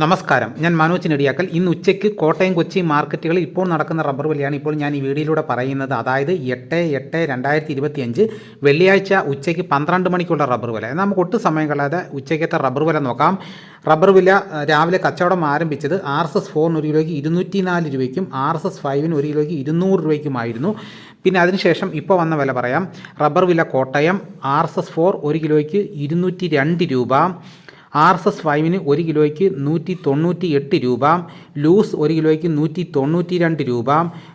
നമസ്കാരം. ഞാൻ മനോജ് നെടിയാക്കൽ. ഇന്ന് ഉച്ചയ്ക്ക് കോട്ടയം കൊച്ചി മാർക്കറ്റുകളിൽ ഇപ്പോൾ നടക്കുന്ന റബ്ബർ വിലയാണ് ഇപ്പോൾ ഞാൻ ഈ വീഡിയോയിലൂടെ പറയുന്നത്. അതായത് എട്ട് എട്ട് രണ്ടായിരത്തി ഇരുപത്തിയഞ്ച് വെള്ളിയാഴ്ച ഉച്ചയ്ക്ക് പന്ത്രണ്ട് മണിക്കുള്ള റബ്ബർ വില. നമുക്ക് ഒട്ടും സമയം കളയാതെ ഉച്ചയ്ക്കത്തെ റബ്ബർ വില നോക്കാം. റബ്ബർ വില രാവിലെ കച്ചവടം ആരംഭിച്ചത് ആർ എസ് എസ് ഫോറിന് ഒരു കിലോയ്ക്ക് ഇരുന്നൂറ്റി നാല് രൂപയ്ക്കും ആർ എസ് എസ് ഫൈവിന് ഒരു കിലോയ്ക്ക് ഇരുന്നൂറ് രൂപയ്ക്കുമായിരുന്നു. പിന്നെ അതിനുശേഷം ഇപ്പോൾ വന്ന വില പറയാം. റബ്ബർ വില Kottayam R S S four ഒരു കിലോയ്ക്ക് ഇരുന്നൂറ്റി രണ്ട് രൂപ. ആർ എസ് എസ് ഫൈവിന് ഒരു കിലോയ്ക്ക് നൂറ്റി തൊണ്ണൂറ്റി എട്ട് രൂപ ലൂസ് ഒരു കിലോയ്ക്ക് നൂറ്റി തൊണ്ണൂറ്റി രണ്ട് രൂപ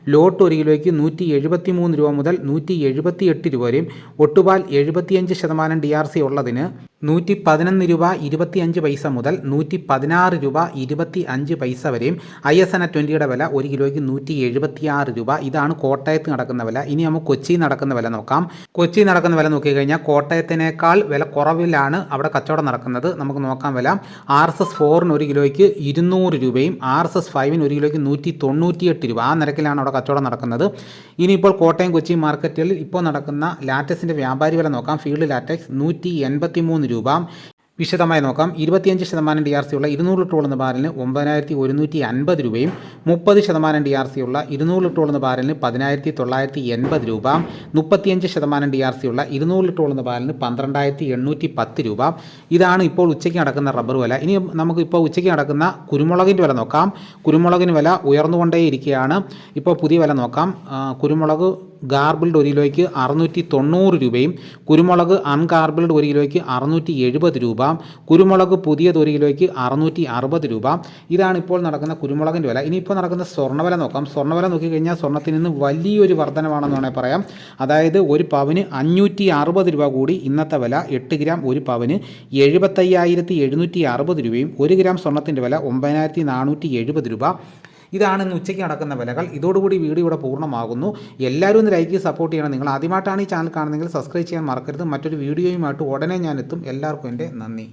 ലോട്ട് ഒരു കിലോയ്ക്ക് നൂറ്റി എഴുപത്തി മൂന്ന് രൂപ മുതൽ നൂറ്റി എഴുപത്തി എട്ട് രൂപ വരെയും ഒട്ടുപാൽ എഴുപത്തിയഞ്ച് ശതമാനം ഡി ആർ സി ഉള്ളതിന് നൂറ്റി പതിനൊന്ന് രൂപ ഇരുപത്തി അഞ്ച് പൈസ മുതൽ നൂറ്റി പതിനാറ് രൂപ ഇരുപത്തി അഞ്ച് പൈസ വരെയും ഐ എസ് എൻ എ ട്വന്റിയുടെ വില ഒരു കിലോയ്ക്ക് നൂറ്റി എഴുപത്തിയാറ് രൂപ. ഇതാണ് കോട്ടയത്ത് നടക്കുന്ന വില. ഇനി നമുക്ക് കൊച്ചി നടക്കുന്ന വില നോക്കാം. കൊച്ചി നടക്കുന്ന വില നോക്കിക്കഴിഞ്ഞാൽ കോട്ടയത്തിനേക്കാൾ വില കുറവിലാണ് അവിടെ കച്ചവടം നടക്കുന്നത്. നമുക്ക് നോക്കാം വില. ആർ എസ് എസ് ഫോറിന് ഒരു കിലോയ്ക്ക് ഇരുന്നൂറ് രൂപയും ആർ എസ് എസ് ഫൈവിന് ഒരു കിലോയ്ക്ക് നൂറ്റി തൊണ്ണൂറ്റിയെട്ട് രൂപ. ആ നിരക്കിലാണ് അവിടെ കച്ചവടം നടക്കുന്നത്. ഇനിയിപ്പോൾ കോട്ടയം കൊച്ചി മാർക്കറ്റിൽ ഇപ്പോൾ നടക്കുന്ന ലാറ്റക്സിന്റെ വ്യാപാരി വില നോക്കാം. ഫീൽഡ് ലാറ്റക്സ് നൂറ്റി എൺപത്തി മൂന്ന് രൂപ വിശദമായി നോക്കാം. ഇരുപത്തിയഞ്ച് ശതമാനം ഡി ആർ സി ഉള്ള ഇരുന്നൂറ് ലിറ്റർ ഉള്ള ബാരലിന് ഒമ്പതിനായിരത്തി ഒരുന്നൂറ്റി അൻപത് രൂപയും മുപ്പത് ശതമാനം ഡി ആർ സി ഉള്ള ഇരുന്നൂറ് ലിറ്റർ ഉള്ള ബാരലിന് പതിനായിരത്തി തൊള്ളായിരത്തി എൺപത് രൂപ. മുപ്പത്തിയഞ്ച് ശതമാനം ഡി ആർ സി ഉള്ള ഇരുന്നൂറ് ലിറ്റർ ഉള്ള ബാരലിന് പന്ത്രണ്ടായിരത്തി എണ്ണൂറ്റി പത്ത് രൂപ. ഇതാണ് ഇപ്പോൾ ഉച്ചയ്ക്ക് നടക്കുന്ന റബ്ബർ വില. ഇനി നമുക്ക് ഇപ്പോൾ ഉച്ചയ്ക്ക് നടക്കുന്ന കുരുമുളകിന്റെ വില നോക്കാം. കുരുമുളകിന് വില ഉയർന്നുകൊണ്ടേയിരിക്കുകയാണ്. ഇപ്പോൾ പുതിയ വില നോക്കാം. കുരുമുളക് ഗാർബിൾഡ് ഒരു കിലോയ്ക്ക് അറുന്നൂറ്റി തൊണ്ണൂറ് രൂപയും കുരുമുളക് അൺഗാർബിൾഡ് ഒരു കിലോയ്ക്ക് അറുന്നൂറ്റി എഴുപത് രൂപ കുരുമുളക് പുതിയത് ഒരു കിലോയ്ക്ക് അറുന്നൂറ്റി അറുപത് രൂപ ഇതാണ് ഇപ്പോൾ നടക്കുന്ന കുരുമുളകിന്റെ വില. ഇനിയിപ്പോൾ നടക്കുന്ന സ്വർണവില നോക്കാം. സ്വർണവില നോക്കിക്കഴിഞ്ഞാൽ സ്വർണത്തിൽ നിന്ന് വലിയൊരു വർധനമാണെന്ന് വേണമെങ്കിൽ പറയാം. അതായത് ഒരു പവന് അഞ്ഞൂറ്റി അറുപത് രൂപ കൂടി ഇന്നത്തെ വില. എട്ട് ഗ്രാം ഒരു പവന് എഴുപത്തയ്യായിരത്തി എഴുന്നൂറ്റി അറുപത് രൂപയും ഒരു ഗ്രാം സ്വർണത്തിന്റെ വില ഒമ്പതിനായിരത്തി നാനൂറ്റി എഴുപത് രൂപ. ഇതാണ് ഇന്ന് ഉച്ചയ്ക്ക് നടക്കുന്ന വിലകൾ. ഇതോടുകൂടി വീഡിയോ ഇവിടെ പൂർണമാകുന്നു. എല്ലാവരും ഒന്ന് ലൈക്ക് സപ്പോർട്ട് ചെയ്യണം. നിങ്ങൾ ആദ്യമായിട്ടാണ് ഈ ചാനൽ കാണുന്നതെങ്കിൽ സബ്സ്ക്രൈബ് ചെയ്യാൻ മറക്കരുത്. മറ്റൊരു വീഡിയോയുമായിട്ട് ഉടനെ ഞാൻ എത്തും. എല്ലാവർക്കും എന്റെ നന്ദി.